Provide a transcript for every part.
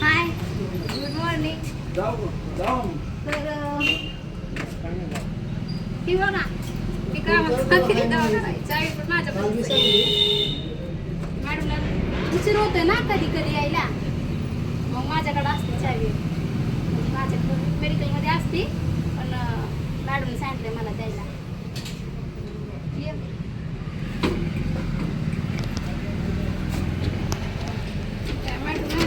Hi good morning तर अं, बघा मी कामात सांगते दवाखान्यात. चावी पण माझ्याकडेच आहे. मॅडमला उशीर होतोय ना कधी कधी यायला मग माझ्याकडे असते चावी म्हणजे माझ्याकडे मेडिकलमध्ये असते पण अं, मॅडमने सांगितलं मला द्यायला ये. काय मॅडम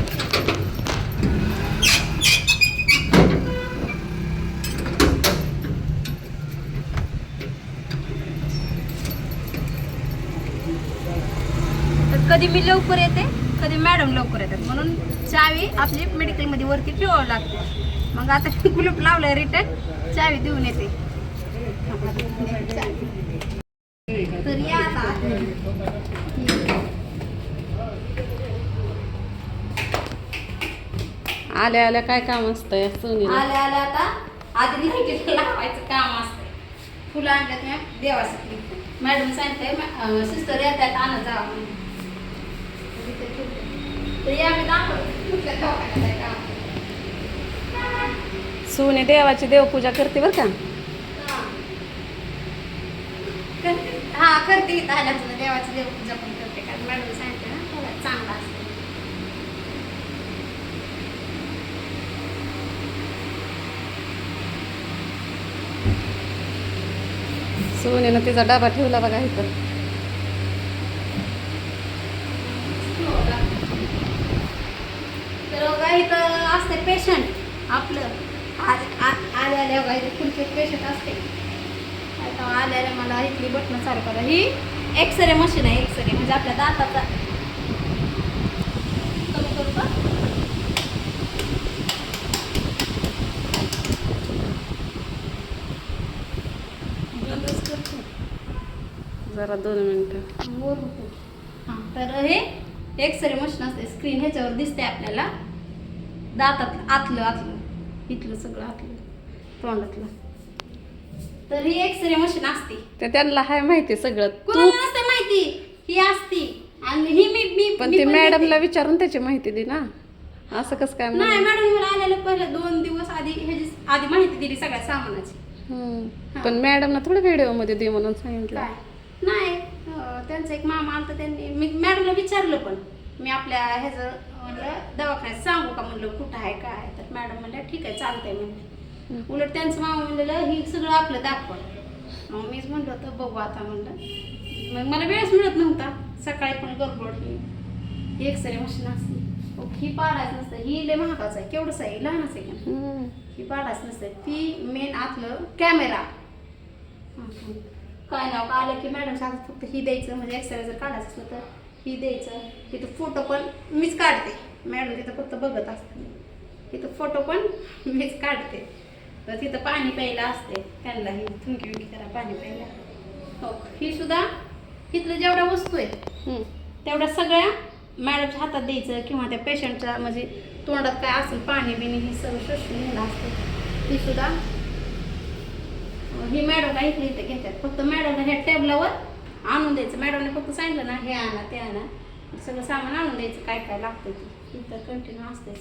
तर कधी मी लवकर येते कधी मॅडम लवकर येतात. म्हणून चावी आपली मेडिकलमध्ये वरती ठेवावं लागते. मग आता कुलूप लावलंय रिटर्न चावी देऊन येते. तर या आता. आल्या आल्या काय काम असतं सोनीला. आल्या आल्या आता. आधी लावायचं काम असतं फुलं आणल्यात मी देवासाठी. मॅडम सांगते सिस्टर येतात आणत जावा इथे ठेवते. तर या मी दाखवते. कुठल्या दवाखान्यात आहे काम. सोनी देवाची देवपूजा करते बरं का? हा. करते. इथं आल्याचं देवाची देवपूजा पण करते. कारण मॅडम सांगते ना चांगला असते. सोनीनं तिचा डबा ठेवला बघा इथं तर बघा इथं असते पेशंट आपलं आ- आ- आले आले बघा इथे पुढचे पेशंट असते आता आले आले मला इथली बटणं चालू करा ही एक्सरे मशीन आहे एक्सरे म्हणजे आपल्या दाताचा. कमी करू का. जरा दोन मिनिटं. हां तर हे एक्सरे मशीन असते. स्क्रीन ह्याच्यावर दिसते आपल्याला. दातात आतलं आतलं. इथलं सगळं आतलं. तोंडातलं. तर ही एक्सरे मशीन असते. ते त्यांना हाय माहिती सगळं. तू कुणाला नसते माहिती? ही असती. आणि ही मी मी पण मी ती पण मॅडमला. विचारून त्याची माहिती दे ना. असं कसं काय नाही म्हणून? मॅडम मला आलेलं पहिले दोन दिवस आधी ह्याची आधी माहिती दिली सगळ्या सामानाची. हम्म. पण मॅडमना थोडं व्हिडिओमध्ये दे म्हणून सांगितलं. काय? नाही अं, त्यांचा एक मामा आलता त्यांनी मी मॅडमला विचारलं पण. मी आपल्या ह्याचं म्हणलं दवाखान्यात सांगू का? म्हणलं कुठं आहे काय? तर मॅडम म्हणल्या ठीक आहे चालतंय म्हणले. उलट त्यांचं मामा म्हणलेलं ही सगळं आपलं दाखव मग मीच म्हणलं होतं बघू आता म्हणलं. मग मला वेळच मिळत नव्हता. सकाळी पण गडबड ही एक्सरे मशीन असते. हो, पाडायचं नसतं. ही लय महागाचं आहे. केवढंच आहे. लहानच आहे. का. ही पाडाच नसते. ती मेन आतलं कॅमेरा काय नाव? का आलं की मॅडम सांगत फक्त ही द्यायचं. म्हणजे एक्सरे जर काढायचं असलं तर. ही द्यायचं तिथं फोटो पण मीच काढते. मॅडम तिथं फक्त बघत असते तिथं फोटो पण मीच काढते. तर तिथं पाणी प्यायला असते. त्यांना ही थुंकी विंकी करा पाणी प्यायला. हो ही सुद्धा तिथलं जेवढ्या वस्तू आहेत हम्म. तेवढ्या सगळ्या मॅडमच्या हातात द्यायचं किंवा त्या पेशंटच्या म्हणजे तोंडात काय असेल पाणी बिणी हे सगळं शोषून घेणं असतं. ती सुद्धा ही मॅडम काय इकडे इथे घेतात. फक्त मॅडमला ह्या टेबलावर आणून द्यायचं. मॅडमने फक्त सांगितलं ना हे आणा ते आणा. सगळं सामान आणून द्यायचं काय काय लागतं ते. इथं कंटिन्यू असते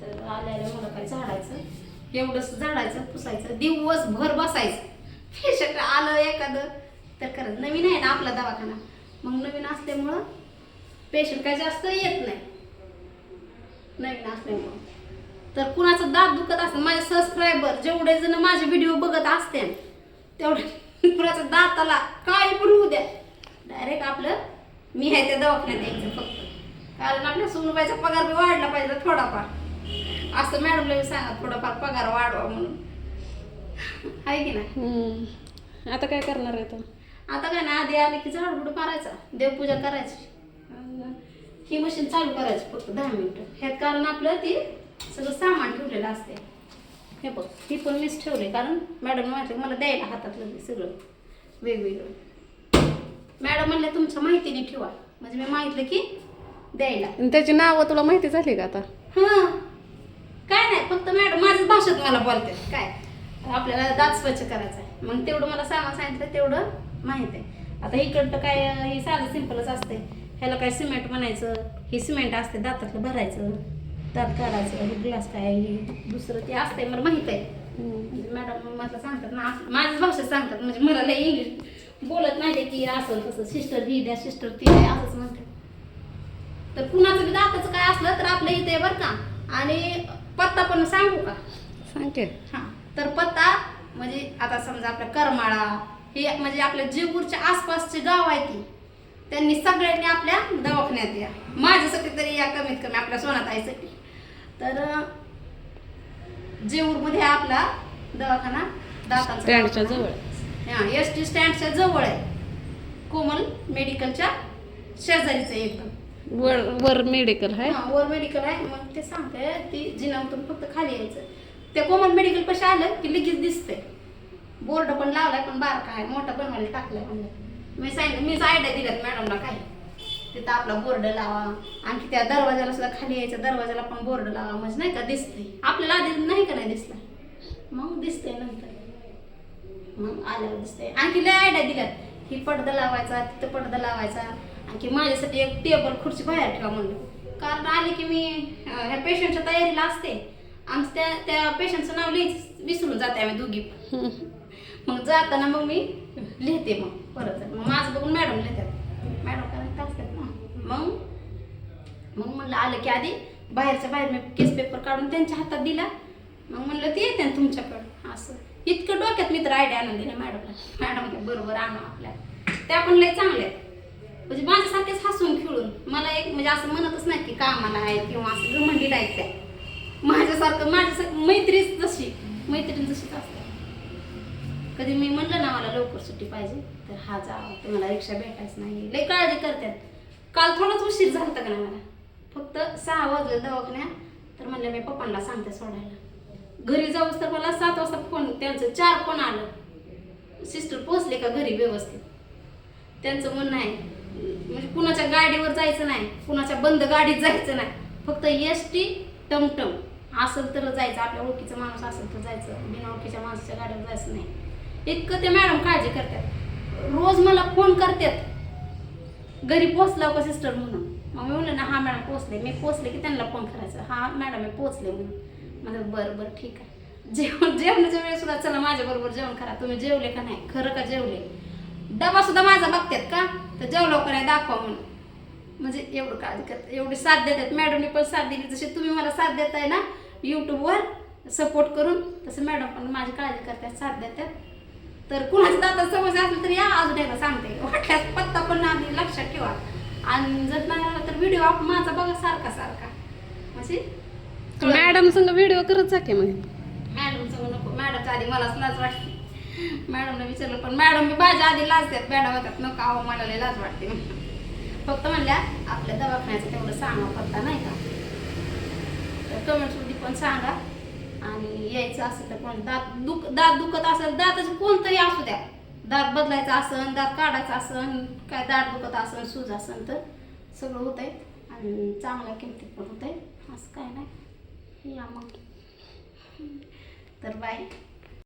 तर आल्याला मला काय झाडायचं? एवढंच झाडायचं पुसायचं दिवसभर बसायचं. पेशंट आलं एखादं तर खरंच नवीन आहे ना आपला दवाखाना. मग नवीन असल्यामुळं पेशंट काय जास्त येत नाही. नवीन असल्यामुळं. तर कुणाचं दात दुखत असेल माझे सबस्क्रायबर जेवढे जण माझे व्हिडिओ बघत असते तेवढे कुणाचं दाताला काय पण होऊ द्या. डायरेक्ट आपलं मी आहे त्या दवाखान्यात द्यायचं फक्त. कारण आपल्या सुनबाईचा पगार बी वाढला पाहिजे थोडाफार. असं मॅडमला बी सांगा थोडाफार पगार वाढवा म्हणून. आहे की नाही. आता काय करणार आहे तो? आता काय ना आधी आले की झाडबुड मारायचा देवपूजा करायची. ही मशीन चालू करायची फक्त दहा मिनिटं. ह्यात कारण आपलं ती सगळं सामान ठेवलेलं असते हे बघ ही पण मीच ठेवले कारण मॅडम म्हटलं मला द्यायला हातातलं ते सगळं वेगवेगळं. मॅडम म्हणले तुमच्या माहितीने ठेवा. म्हणजे मी मागितलं की द्यायला. आणि त्याची नावं तुला माहिती झाली का आता? हां. काय नाही फक्त मॅडम माझ्याच भाषेत मला बोलतात. काय? आपल्याला दात स्वच्छ करायचा आहे मग तेवढं मला सामान सांगितलं तेवढं माहीत आहे. आता इकडं काय हे साधं सिंपलच असते ह्याला काय सिमेंट म्हणायचं? हे सिमेंट असते दातातलं भरायचं. दात काढायचं हे ग्लास काय हे दुसरं ते असतंय मला माहीत आहे. म्हणजे मॅडम मला सांगतात ना असं- माझ्याच भाषेत सांगतात म्हणजे मला लय इंग्लिश बोलत नाही ते की असं तसं सिस्टर ही द्या सिस्टर ती द्या असंच म्हणतात. तर कुणाचं बी दाताचं काय असलं तर आपल्या इथे बरं का. आणि पत्ता पण सांगू का? सांगते. हा. तर पत्ता म्हणजे आता समजा आपल्या करमाळा हे म्हणजे आपल्या जेऊरच्या आसपासचे गाव आहे ती. त्यांनी सगळ्यांनी आपल्या दवाखान्यात या. माझ्यासाठी तरी या कमीत कमी आपल्या सोनात आईसाठी तर जेऊरमध्ये आपला दवाखाना दातांचा. जवळ. हा एस टी स्टँडच्या जवळ आहे. कोमल मेडिकलच्या शेजारीच आहे एकदम. वर वर मेडिकल आहे? हा, वर मेडिकल आहे. मग ते सांगते ती जिनावतून फक्त खाली यायचं. ते कोमल मेडिकल पाशी आलं की लगेच दिसतंय. बोर्ड पण लावलाय पण बारका आहे. मोठा बनवायला टाकलाय म्हणलं मी सांगितलं मीच आयडिया दिल्यात मॅडमला काय तिथं आपला बोर्ड लावा. आणखी त्या दरवाजाला सुद्धा खाली यायच्या दरवाजाला पण बोर्ड लावा म्हणजे नाही का दिसतंय. आपल्याला आधी नाही का नाही दिसला? मग दिसतंय नंतर. मग आल्यावर दिसतंय. आणखी लय आयडिया दिल्यात. ही पडदा लावायचा तिथं पडदा लावायचा. आणखी माझ्यासाठी एक टेबल खुर्ची बाहेर ठेवा म्हणलं. कारण आले की मी ह्या पेशंटच्या तयारीला असते. आमचं त्या त्या पेशंटचं नाव लिहिच विसरून जाते आम्ही दोघी. मग जाताना मग मी लिहिते मग परत. मग माझं बघून मॅडम लिहितात. मॅडम करायला असतात ना? मग? मग म्हणलं आलं की आधी बाहेरच्या बाहेर मी केस पेपर काढून त्यांच्या हातात दिला. मग म्हणलं ते येते ना तुमच्याकडं. असं. इतकं डोक्यात मी तर आयडिया आणून दिले मॅडमला. मॅडम बरोबर आणा आपल्या. त्या पण लय चांगल्या आहेत. म्हणजे माझ्यासारखेच हसून खेळून. मला एक म्हणजे असं म्हणतच नाही की कामाला आहे किंवा असं घमंडीत आहेत त्या. माझ्यासारखं माझ्यासारखं मैत्रीच जशी मैत्रीण जशीच असते कधी मी म्हणलं ना मला लवकर सुट्टी पाहिजे. तर हा जा तुम्हाला रिक्षा भेटायच नाही. लय काळजी करतात काल थोडाच उशीर झाला का नाही मला? फक्त सहा वाजले दवाखान्यात तर म्हणलं मी पप्पांना सांगते सोडायला. घरी जाऊस तर मला सात वाजता फोन त्यांचं चार फोन आलं. सिस्टर पोचले का घरी व्यवस्थित? त्यांचं म्हणणं आहे म्हणजे कुणाच्या गाडीवर जायचं नाही कुणाच्या बंद गाडीत जायचं नाही. फक्त एस टी टमटम. असेल तर जायचं आपल्या ओळखीचं माणूस असेल तर जायचं बिना ओळखीच्या माणसाच्या गाडीवर जायचं नाही. इतकं ते मॅडम काळजी करतात. रोज मला फोन करतात. घरी पोचला का सिस्टर म्हणून. मग मी म्हणलं ना हा मॅडम पोचले मी पोचले की त्यांना फोन करायचा. हा मॅडम मी पोचले म्हणून. म्हणलं बरं बरं ठीक आहे. जेवण जेवणाच्या वेळेस सुद्धा चला माझ्याबरोबर जेवण करा. तुम्ही जेवले का नाही? खरं का जेवले? डबा सुद्धा माझा बघतात का? तर जेवलो का नाही दाखवा म्हणून. म्हणजे एवढं काळजी करतात एवढी साथ देतात. मॅडमने पण साथ दिली. जशी तुम्ही मला साथ देताय ना यूट्यूबवर सपोर्ट करून तसं मॅडम पण माझी काळजी करतात साथ देतात. तर कुणाच्या दातात समस्या असली तर या एकदा सांगते. वाटल्यास पत्ता पण आधी लक्षात ठेवा. आणि जर नाही आला तर व्हिडिओ आप माझा बघा सारखा सारखा. म्हणजे मॅडम संग व्हिडिओ करत जा की मग. मॅडम सांगू नको. मॅडमच्या आधी मलाच लाज वाटते. मॅडमने विचारलं पण मॅडम मी माझ्या आधी लाज देत मॅडम होतात नको अहो मला लय लाज वाटते. फक्त म्हणल्या आपल्या दवाखान्याचं तेवढं सांगा पत्ता नाही का? तर कमेंट्समध्ये पण सांगा. आणि यायचं असेल तर कोण? दात दुख दात दुखत असेल दाताचं कोणतरी असू द्या. दात बदलायचा असन दात काढायचा असन काय दात दुखत असन सूज असन तर सगळं होत आहे आणि चांगल्या किमतीत पण होत आहे असं काय नाही. या मग. तर बाय.